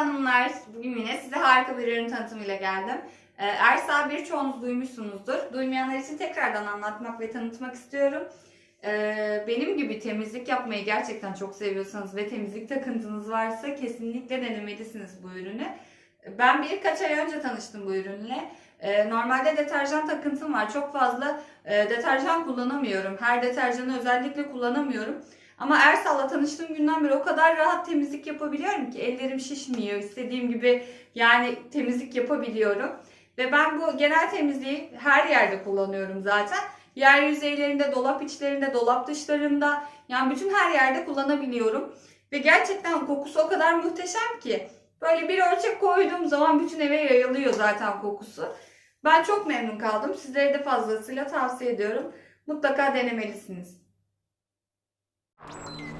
hanımlar. Bugün yine size harika bir ürün tanıtımıyla geldim. Ee, Ersa birçoğunuz duymuşsunuzdur. Duymayanlar için tekrardan anlatmak ve tanıtmak istiyorum. Ee, benim gibi temizlik yapmayı gerçekten çok seviyorsanız ve temizlik takıntınız varsa kesinlikle denemelisiniz bu ürünü. Ben birkaç ay önce tanıştım bu ürünle. Ee, normalde deterjan takıntım var. Çok fazla e, deterjan kullanamıyorum. Her deterjanı özellikle kullanamıyorum. Ama Ersal'la tanıştığım günden beri o kadar rahat temizlik yapabiliyorum ki ellerim şişmiyor. İstediğim gibi yani temizlik yapabiliyorum. Ve ben bu genel temizliği her yerde kullanıyorum zaten. Yer yüzeylerinde, dolap içlerinde, dolap dışlarında yani bütün her yerde kullanabiliyorum. Ve gerçekten kokusu o kadar muhteşem ki. Böyle bir ölçek koyduğum zaman bütün eve yayılıyor zaten kokusu. Ben çok memnun kaldım. Sizlere de fazlasıyla tavsiye ediyorum. Mutlaka denemelisiniz. you